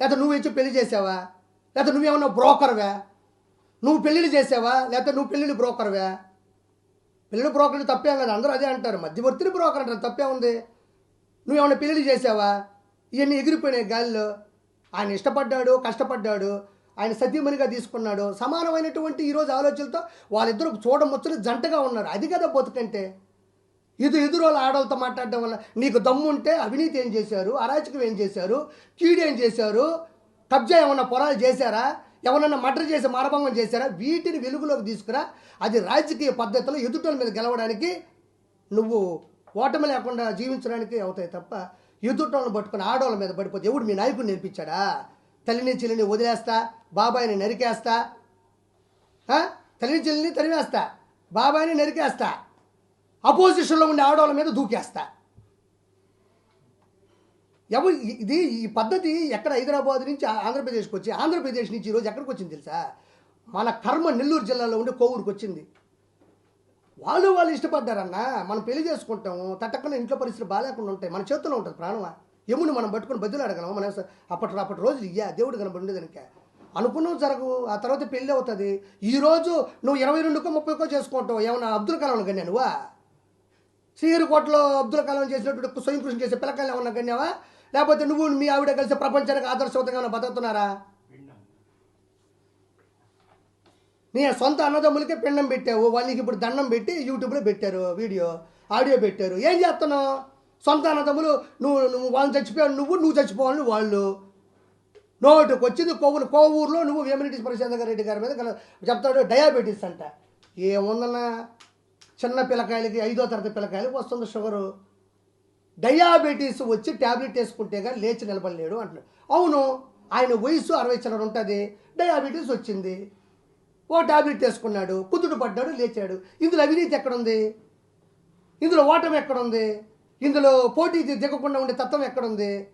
లేకపోతే నువ్వు ఇచ్చి పెళ్ళి చేసావా? లేకపోతే నువ్వేమన్నా బ్రోకర్వా? నువ్వు పెళ్ళిళ్ళు చేసావా? లేకపోతే నువ్వు పెళ్ళిళ్ళు బ్రోకర్వా? పెళ్ళిళ్ళు బ్రోకర్లు తప్పేం లేదు అందరూ అదే అంటారు. మధ్యవర్తిని బ్రోకర్ అంటారు. తప్పే ఉంది. నువ్వేమన్నా పెళ్ళిళ్ళు చేసావా? ఇవన్నీ ఎగిరిపోయినాయి గాలిలో. ఆయన ఇష్టపడ్డాడు కష్టపడ్డాడు. ఆయన సతీమణిగా తీసుకున్నాడు. సమానమైనటువంటి ఈరోజు ఆలోచనలతో వాళ్ళిద్దరూ చూడముచ్చని జంటగా ఉన్నారు. అది కదా బతుకంటే. ఇది ఎదురోళ్ళ ఆడవాళ్ళతో మాట్లాడడం వల్ల నీకు దమ్ము ఉంటే అవినీతి ఏం చేశారు? అరాచకం ఏం చేశారు? కీడు ఏం చేశారు? కబ్జా ఏమన్నా పొరాలు చేశారా? ఎవరన్నా మర్డర్ చేసి మారభంగం చేశారా? వీటిని వెలుగులోకి తీసుకురా. అది రాజకీయ పద్ధతిలో ఎదుటల మీద గెలవడానికి నువ్వు ఓటమి లేకుండా జీవించడానికి అవుతాయి తప్ప ఎదుటోళ్ళని పట్టుకుని ఆడవాళ్ళ మీద పడిపోతే ఎవడు మీ నాయకుడు నేర్పించాడా? తల్లిని చెల్లిని వదిలేస్తా బాబాయిని నరికేస్తా తల్లిని చెల్లిని తరివేస్తా బాబాయిని నరికేస్తా. అపోజిషన్లో ఉండే ఆడవాళ్ళ మీద దూకేస్తా. ఎవరు ఇది ఈ పద్ధతి ఎక్కడ హైదరాబాద్ నుంచి ఆంధ్రప్రదేశ్కి వచ్చి ఆంధ్రప్రదేశ్ నుంచి ఈరోజు ఎక్కడికి వచ్చింది తెలుసా? మన కర్మ నెల్లూరు జిల్లాలో ఉండే కోవూరుకి వచ్చింది. వాళ్ళు వాళ్ళు ఇష్టపడ్డారన్నా మనం పెళ్ళి చేసుకుంటాము తట్టకుండా ఇంట్లో పరిస్థితులు బాగాలేకుండా ఉంటాయి మన చేతుల్లో ఉంటుంది ప్రాణమా? ఎముని మనం పట్టుకుని బదులు అడగలం మన అప్పటి అప్పటి రోజులు ఇయ్యా దేవుడు కనబడి కనుక అనుకున్నావు జరగు ఆ తర్వాత పెళ్ళి అవుతుంది. ఈ రోజు నువ్వు ఇరవై రెండుకో ముప్పైకో చేసుకుంటావు. ఏమన్నా అబ్దుల్ కలాం కానీ నువ్వా శ్రీహరికోటలో అబ్దుల్ కలాం చేసినటువంటి స్వయం కృషి చేసే పిల్లకాయలు ఏమన్నా కన్యావా లేకపోతే నువ్వు మీ ఆవిడ కలిసి ప్రపంచానికి ఆదర్శవంతంగా ఏమన్నా బతుకుతున్నారా? నీ సొంత అన్నదమ్ములకే పిండం పెట్టావు వాళ్ళకి ఇప్పుడు దండం పెట్టి యూట్యూబ్లో పెట్టారు వీడియో ఆడియో పెట్టారు. ఏం చేస్తున్నావు? సొంత అన్నదమ్ములు నువ్వు నువ్వు వాళ్ళని చచ్చిపోయావు నువ్వు నువ్వు చచ్చిపోవాలని వాళ్ళు. నోటుకు వచ్చింది కొవ్వులు. కోవూరులో నువ్వు వేమిరెడ్డి ప్రశాంత్ రెడ్డి గారి మీద చెప్తాడు డయాబెటీస్ అంట. ఏముందన్నా? చిన్న పిల్లకాయలకి ఐదో తరగతి పిల్లకాయలకి వస్తుంది షుగరు. డయాబెటీస్ వచ్చి ట్యాబ్లెట్ వేసుకుంటే కానీ లేచి నిలబడలేడు అంటున్నాడు. అవును ఆయన వయసు అరవై చిల్లర ఉంటుంది. డయాబెటీస్ వచ్చింది. ఓ టాబ్లెట్ వేసుకున్నాడు కుదుడు పడ్డాడు లేచాడు. ఇందులో అవినీతి ఎక్కడుంది? ఇందులో ఓటమి ఎక్కడుంది? ఇందులో పోటీ దిగకుండా ఉండే తత్వం ఎక్కడుంది?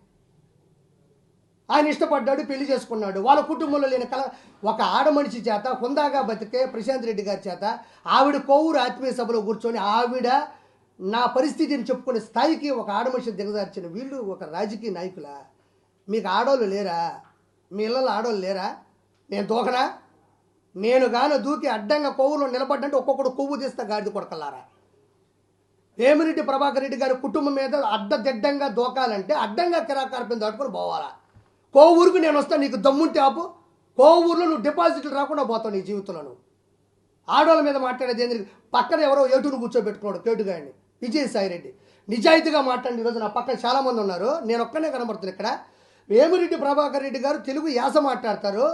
ఆయన ఇష్టపడ్డాడు పెళ్ళి చేసుకున్నాడు. వాళ్ళ కుటుంబంలో లేని కల ఒక ఆడ మనిషి చేత హుందాగా బతికే ప్రశాంత్ రెడ్డి గారి చేత ఆవిడ కొవ్వూరు ఆత్మీయ సభలో కూర్చొని ఆవిడ నా పరిస్థితిని చెప్పుకునే స్థాయికి ఒక ఆడ మనిషి దిగజార్చిన వీళ్ళు ఒక రాజకీయ నాయకులా. మీకు ఆడోళ్ళు లేరా? మీ ఇళ్ళలో ఆడోళ్ళు లేరా? నేను దూకనా? నేను గాను దూకి అడ్డంగా కొవ్వులో నిలబడ్డంటే ఒక్కొక్కడు కొవ్వు తీస్తా గాడిది కొడకల్లారా? వేమిరెడ్డి ప్రభాకర్ రెడ్డి గారి కుటుంబం మీద అడ్డదిడ్డంగా దూకాలంటే అడ్డంగా కిరాకార్పం దాటుకొని పోవాలా? కోవూరుకు నేను వస్తాను నీకు దమ్ముంటే ఆపు. కోవూరులో నువ్వు డిపాజిట్లు రాకుండా పోతావు నీ జీవితంలో నువ్వు. ఆడవాళ్ళ మీద మాట్లాడేది ఏంది? పక్కన ఎవరో ఏటును కూర్చోబెట్టుకున్నాడు కేటుగాయని విజయసాయి రెడ్డి నిజాయితీగా మాట్లాడిన ఈరోజు నా పక్కన చాలామంది ఉన్నారు. నేను ఒక్కనే కనబడుతున్నాను ఇక్కడ. వేమిరెడ్డి ప్రభాకర్ రెడ్డి గారు తెలుగు యాస మాట్లాడతారు.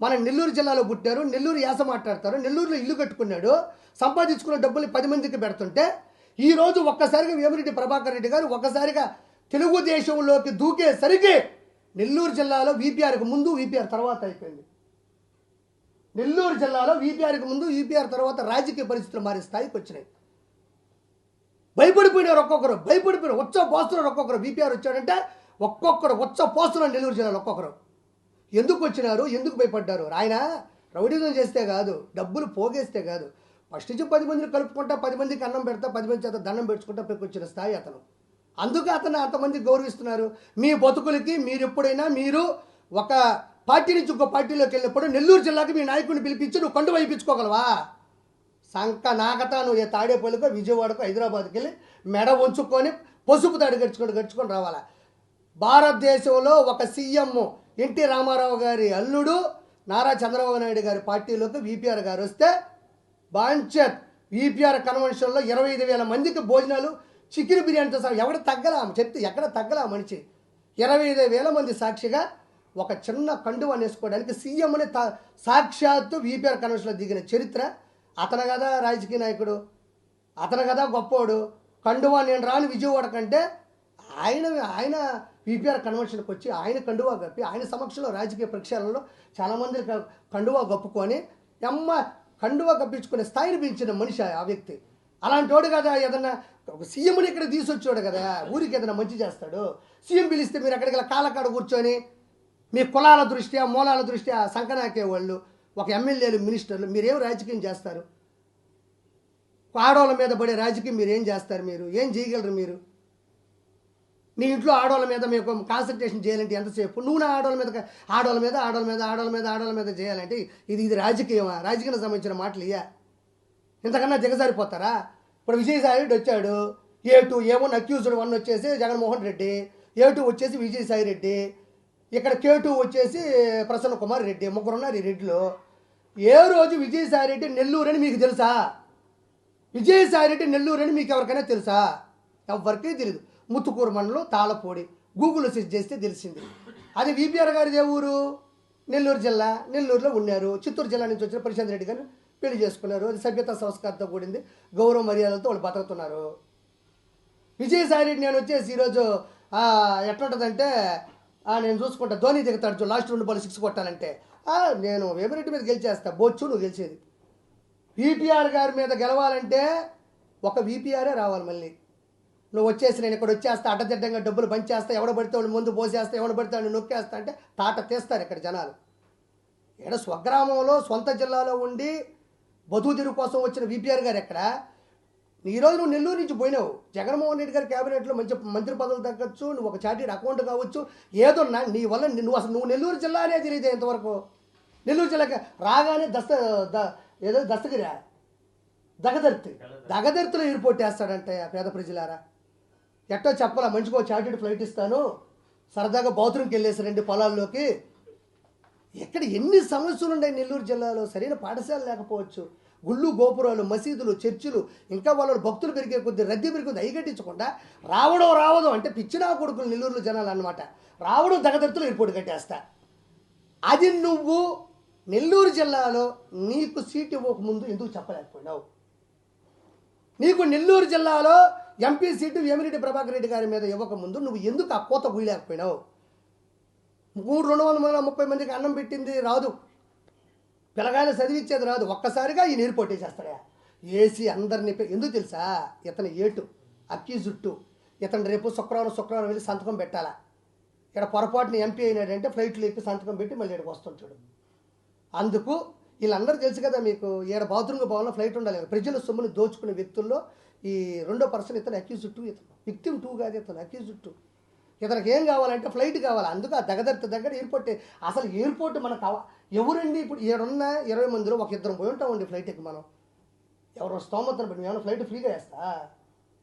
మన నెల్లూరు జిల్లాలో పుట్టారు. నెల్లూరు యాస మాట్లాడతారు. నెల్లూరులో ఇల్లు కట్టుకున్నాడు. సంపాదించుకున్న డబ్బుల్ని పది మందికి పెడుతుంటే ఈరోజు ఒక్కసారిగా వేమిరెడ్డి ప్రభాకర్ రెడ్డి గారు ఒక్కసారిగా తెలుగుదేశంలోకి దూకేసరికి నెల్లూరు జిల్లాలో వీపీఆర్కి ముందు వీపీఆర్ తర్వాత అయిపోయింది. నెల్లూరు జిల్లాలో వీపీఆర్కి ముందు వీపీఆర్ తర్వాత రాజకీయ పరిస్థితులు మారే స్థాయికి వచ్చినాయి. భయపడిపోయినారు ఒక్కొక్కరు భయపడిపోయిన వచ్చ పోస్తున్నారు ఒక్కొక్కరు. వీపీఆర్ వచ్చాడంటే ఒక్కొక్కరు వచ్చ పోస్తున్నారు నెల్లూరు జిల్లాలో ఒక్కొక్కరు. ఎందుకు వచ్చినారు? ఎందుకు భయపడ్డారు? ఆయన రౌడీజం చేస్తే కాదు డబ్బులు పోగేస్తే కాదు. ఫస్ట్ నుంచి పది మందిని కలుపుకుంటా పది మందికి అన్నం పెడతా పది మంది చేత దండం పెట్టుకుంటా పెక్కొచ్చిన స్థాయి అతను. అందుకే అతను అంతమంది గౌరవిస్తున్నారు. మీ బతుకులకి మీరు ఎప్పుడైనా మీరు ఒక పార్టీ నుంచి ఇంకో పార్టీలోకి వెళ్ళినప్పుడు నెల్లూరు జిల్లాకి మీ నాయకుడిని పిలిపించి నువ్వు కండు వైపించుకోగలవా సంక నాకత నువ్వు ఏ తాడేపల్లికో విజయవాడకో హైదరాబాద్కి వెళ్ళి మెడ ఉంచుకొని పసుపు తాడు గడుచుకొని గడుచుకొని రావాలా? భారతదేశంలో ఒక సీఎం ఎన్టీ రామారావు గారి అల్లుడు నారా చంద్రబాబు నాయుడు గారి పార్టీలోకి వీపీఆర్ గారు వస్తే బాంచత్ వీపీఆర్ కన్వెన్షన్లో ఇరవై ఐదు వేల మందికి భోజనాలు చికెన్ బిర్యానీతో సహా ఎవడ తగ్గలా చెప్తే ఎక్కడ తగ్గలా మనిషి. ఇరవై ఐదు వేల మంది సాక్షిగా ఒక చిన్న కండువా వేసుకోవడానికి సీఎం తా సాక్షాత్తు వీపీఆర్ కన్వెన్షన్లో దిగిన చరిత్ర. అతను కదా రాజకీయ నాయకుడు. అతను కదా గొప్పోడు. కండువా నేను రాని విజయవాడ కంటే ఆయన ఆయన పీపీఆర్ కన్వెన్షన్కి వచ్చి ఆయన కండువా గప్పి ఆయన సమక్షంలో రాజకీయ ప్రక్షాళనలో చాలామంది కండువా గప్పుకొని అమ్మ కండువా గప్పించుకునే స్థాయిని పెంచిన మనిషి ఆ వ్యక్తి. అలాంటి వాడు కదా ఏదన్నా ఒక సీఎంని ఇక్కడ తీసుకొచ్చాడు కదా ఊరికి ఏదైనా మంచి చేస్తాడు. సీఎం పిలిస్తే మీరు ఎక్కడికి వెళ్ళి కాలకాడ కూర్చొని మీ కులాల దృష్ట్యా మూలాల దృష్ట్యా సంకనాకే వాళ్ళు ఒక ఎమ్మెల్యేలు మినిస్టర్లు మీరేం రాజకీయం చేస్తారు? ఆడవాళ్ళ మీద పడే రాజకీయం మీరు ఏం చేస్తారు మీరు? ఏం చేయగలరు మీరు? నీ ఇంట్లో ఆడవాళ్ళ మీద మీకు కాన్సన్ట్రేషన్ చేయాలంటే ఎంతసేపు? నువ్వు నా ఆడవాళ్ళ మీద ఆడవాళ్ళ మీద ఆడవాళ్ళ మీద ఆడవాళ్ళ మీద ఆడవాళ్ళ మీద చేయాలంటే ఇది ఇది రాజకీయమా? రాజకీయానికి సంబంధించిన మాటలు ఇయ్యా. ఇంతకన్నా దిగజారిపోతారా? ఇప్పుడు విజయసాయి రెడ్డి వచ్చాడు. A two A one accused one వచ్చేసి జగన్మోహన్ రెడ్డి ఏ టూ వచ్చేసి విజయసాయి రెడ్డి ఇక్కడ కే టూ వచ్చేసి ప్రసన్న కుమార్ రెడ్డి ముగ్గురు ఉన్నారు ఈ రెడ్డిలో. ఏ రోజు విజయసాయి రెడ్డి నెల్లూరు అని మీకు తెలుసా? విజయసాయి రెడ్డి నెల్లూరు అని మీకు ఎవరికైనా తెలుసా? ఎవరికీ తెలియదు ముత్తుకూరు మండలం తాళపూడి గూగుల్ సెర్చ్ చేస్తే తెలిసింది. అది విపిఆర్ గారిదే ఏ ఊరు? నెల్లూరు జిల్లా. నెల్లూరులో ఉన్నారు. చిత్తూరు జిల్లా నుంచి వచ్చిన ప్రశాంత్ రెడ్డి గారు. పెళ్ళి చేసుకున్నారు. అది సభ్యత సంస్కారంతో కూడింది. గౌరవ మర్యాదలతో వాళ్ళు బతుకుతున్నారు. విజయసాయి రెడ్డి నేను వచ్చేసి ఈరోజు ఎట్లుంటుందంటే నేను చూసుకుంటా ధోని దిగుతాడు చూ, లాస్ట్ రెండు బాల్ సిక్స్ కొట్టాలంటే. నేను వేమిరెడ్డి మీద గెలిచేస్తా. బొచ్చు నువ్వు గెలిచేది. విపిఆర్ గారి మీద గెలవాలంటే ఒక విపిఆరే రావాలి మళ్ళీ. నువ్వు వచ్చేసి నేను ఇక్కడ వచ్చేస్తా అడ్డదిడ్డంగా డబ్బులు పంచేస్తా ఎవడ పడితే వాళ్ళు ముందు పోసేస్తా ఎవడ పడితే వాళ్ళు నొక్కేస్తా అంటే తాట తీస్తారు ఇక్కడ జనాలు. ఇక్కడ స్వగ్రామంలో సొంత జిల్లాలో ఉండి బతుకుదిరు కోసం వచ్చిన విపిఆర్ గారు ఎక్కడ? ఈరోజు నువ్వు నెల్లూరు నుంచి పోయినావు. జగన్మోహన్ రెడ్డి గారి క్యాబినెట్లో మంచి మంత్రి పదవులు తగ్గచ్చు నువ్వు ఒక చార్టెడ్ అకౌంట్ కావచ్చు ఏదన్నా నీ వల్ల నువ్వు అసలు నువ్వు నెల్లూరు జిల్లానే తెలియదు ఇంతవరకు. నెల్లూరు జిల్లాకి రాగానే దస్త ద ఏదో దస్తగిరా. దగదర్తి. దగదర్తిలో ఎయిర్పోర్ట్ వేస్తాడంటే ఆ పేద ప్రజలారా. ఎట్టో చెప్పాలా మంచిగా చార్టెడ్ ఫ్లైట్ ఇస్తాను. సరదాగా బాత్రూమ్కి వెళ్ళేసి రండి పొలాల్లోకి ఎక్కడ ఎన్ని సమస్యలు ఉన్నాయి నెల్లూరు జిల్లాలో? సరైన పాఠశాల లేకపోవచ్చు. గుళ్ళు గోపురాలు మసీదులు చర్చిలు ఇంకా వాళ్ళ భక్తులు పెరిగే కొద్ది రద్దీ పెరిగింది. అయిగట్టించకుండా అయ్యగట్టించకుండా రావడం రావడం అంటే పిచ్చినా కొడుకులు నెల్లూరులో జనాలు అనమాట రావడం దగ్గదత్తులు ఎయిర్పోర్ట్ కట్టేస్తా. అది నువ్వు నెల్లూరు జిల్లాలో నీకు సీట్ ఇవ్వకముందు ఎందుకు చెప్పలేకపోయినావు? నీకు నెల్లూరు జిల్లాలో ఎంపీ సీటు వేమిరెడ్డి ప్రభాకర్ రెడ్డి గారి మీద ఇవ్వకముందు నువ్వు ఎందుకు ఆ కోత గుయలేకపోయినావు మూడు రెండు వందల ముప్పై మందికి అన్నం పెట్టింది రాదు. పిల్లగాయలు చదివించేది రాదు. ఒక్కసారిగా ఈ నీరు పొట్టేసేస్తాడా ఏసీ అందరినీ ఎందుకు తెలుసా? ఇతను ఏటు అక్యూజుట్టు ఇతను రేపు శుక్రవారం శుక్రవారం వెళ్ళి సంతకం పెట్టాలా? ఇక్కడ పొరపాటున ఎంపీ అయినాడంటే ఫ్లైట్లు ఎక్కి సంతకం పెట్టి మళ్ళీ ఇక్కడికి వస్తుంటాడు అందుకు వీళ్ళందరూ తెలుసు కదా మీకు ఈడ బాత్రూమ్ భవన్లో ఫ్లైట్ ఉండాలి ప్రజల సొమ్ముని దోచుకునే వ్యక్తుల్లో ఈ రెండో పర్సన్ ఇతను అక్యూజ్ టూ ఇతను. విక్టిమ్ టూ కాదు ఇతను అక్యూజ్ టూ ఇతనికి ఏం కావాలంటే ఫ్లైట్ కావాలి. అందుకు ఆ దగదర్త దగ్గర ఎయిర్పోర్ట్ అసలు ఎయిర్పోర్ట్ మనకు ఎవరండి ఇప్పుడు ఈడున్న ఇరవై మందిలో ఒక ఇద్దరం పోయి ఉంటామండి ఫ్లైట్కి మనం. ఎవరో స్తోమతను పెట్టి ఏమైనా ఫ్లైట్ ఫ్రీగా వేస్తా?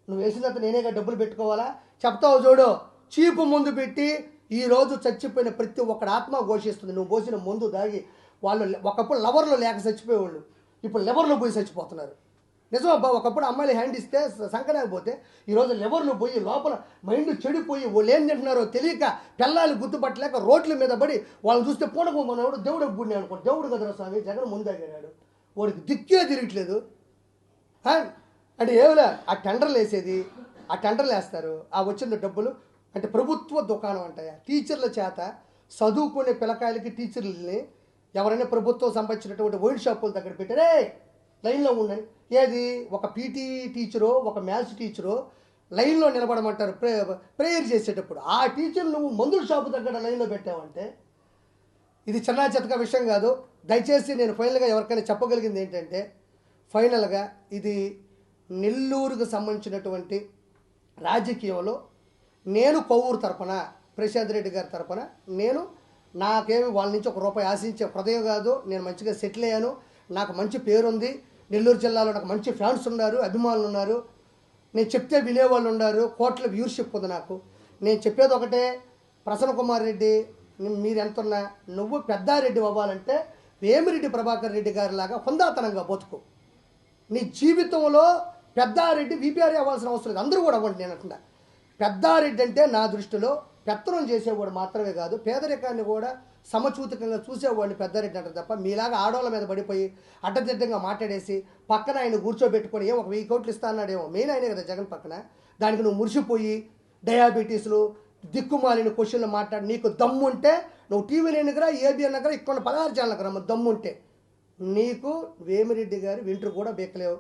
నువ్వు వేసిన తర్వాత నేనేగా డబ్బులు పెట్టుకోవాలా? చెప్తావు చూడు. చీపు ముందు పెట్టి ఈ రోజు చచ్చిపోయిన ప్రతి ఒక్కడు ఆత్మ ఘోషిస్తుంది. నువ్వు పోసిన ముందు దాగి వాళ్ళు ఒకప్పుడు లవర్లో లేక చచ్చిపోయేవాళ్ళు. ఇప్పుడు లెవర్లో పోయి చచ్చిపోతున్నారు. నిజం అబ్బా ఒకప్పుడు అమ్మాయిలు హ్యాండ్ ఇస్తే సంకరాకపోతే ఈరోజు లెవర్లు పోయి లోపల మైండ్ చెడిపోయి వాళ్ళు ఏం తింటున్నారో తెలియక పిల్లలు గుర్తుపట్టలేక రోడ్ల మీద పడి వాళ్ళని చూస్తే పూనకు మనవాడు దేవుడు గుడిని అనుకో దేవుడు కదరా స్వామి? జగన్ ముందాగాడు వాడికి దిక్కే తిరగట్లేదు. అంటే ఏమిలే ఆ టెండర్లు వేసేది ఆ టెండర్లు వేస్తారు ఆ వచ్చిన డబ్బులు అంటే ప్రభుత్వ దుకాణం అంటాయా టీచర్ల చేత చదువుకునే పిల్లకాయలకి టీచర్లని ఎవరైనా ప్రభుత్వం సంబంధించినటువంటి వైన్ షాపుల దగ్గర పెట్టారే లైన్లో ఉండండి. ఏది? ఒక పీటీ టీచరో ఒక మ్యాథ్స్ టీచరో లైన్లో నిలబడమంటారు. ప్రే ప్రేయర్ చేసేటప్పుడు. ఆ టీచర్ నువ్వు మందుల షాపు దగ్గర లైన్లో పెట్టావంటే ఇది చిన్న చెత్తక విషయం కాదు. దయచేసి నేను ఫైనల్గా ఎవరికైనా చెప్పగలిగింది ఏంటంటే ఫైనల్గా ఇది నెల్లూరుకు సంబంధించినటువంటి రాజకీయంలో నేను కొవ్వూరు తరపున ప్రశాంత్ రెడ్డి గారి తరపున నేను నాకేమి వాళ్ళ నుంచి ఒక రూపాయి ఆశించే హృదయం కాదు. నేను మంచిగా సెటిల్ అయ్యాను. నాకు మంచి పేరుంది. నెల్లూరు జిల్లాలో నాకు మంచి ఫ్యాన్స్ ఉన్నారు అభిమానులు ఉన్నారు. నేను చెప్తే వినేవాళ్ళు ఉన్నారు. కోట్ల వ్యూర్షిప్ ఉంది నాకు. నేను చెప్పేది ఒకటే ప్రసన్న కుమార్ రెడ్డి ని- మీరు ఎంతున్నా నువ్వు పెద్దారెడ్డి అవ్వాలంటే వేమిరెడ్డి ప్రభాకర్ రెడ్డి గారి లాగా హుందాతనంగా బతుకు. నీ జీవితంలో పెద్దారెడ్డి విపిఆర్ అవ్వాల్సిన అవసరం లేదు. అందరూ కూడా అవ్వండి నేను అంటున్నా. పెద్దారెడ్డి అంటే నా దృష్టిలో పెత్తనం చేసేవాడు మాత్రమే కాదు పేదరికాన్ని కూడా సమచూతకంగా చూసేవాడిని పెద్దరెడ్డి అంటారు తప్ప మీలాగా ఆడవాళ్ళ మీద పడిపోయి అడ్డదిడ్డంగా మాట్లాడేసి పక్కన ఆయన కూర్చోబెట్టుకొని ఏమో ఒక వెయ్యి కోట్లు ఇస్తా అన్నాడేమో. మెయిన్ ఆయనే కదా జగన్ పక్కన. దానికి నువ్వు మురిసిపోయి డయాబెటీస్లు దిక్కుమాలిన క్వశ్చన్లు మాట్లాడి నీకు దమ్ము ఉంటే నువ్వు టీవీ దగ్గర ఏబిఎన్ దగ్గర ఇక్కడ పదహారు ఛానళ్ళకి రమ్మ దమ్ముంటే నీకు వేమిరెడ్డి గారు వింటర్ కూడా బెక్కలేవు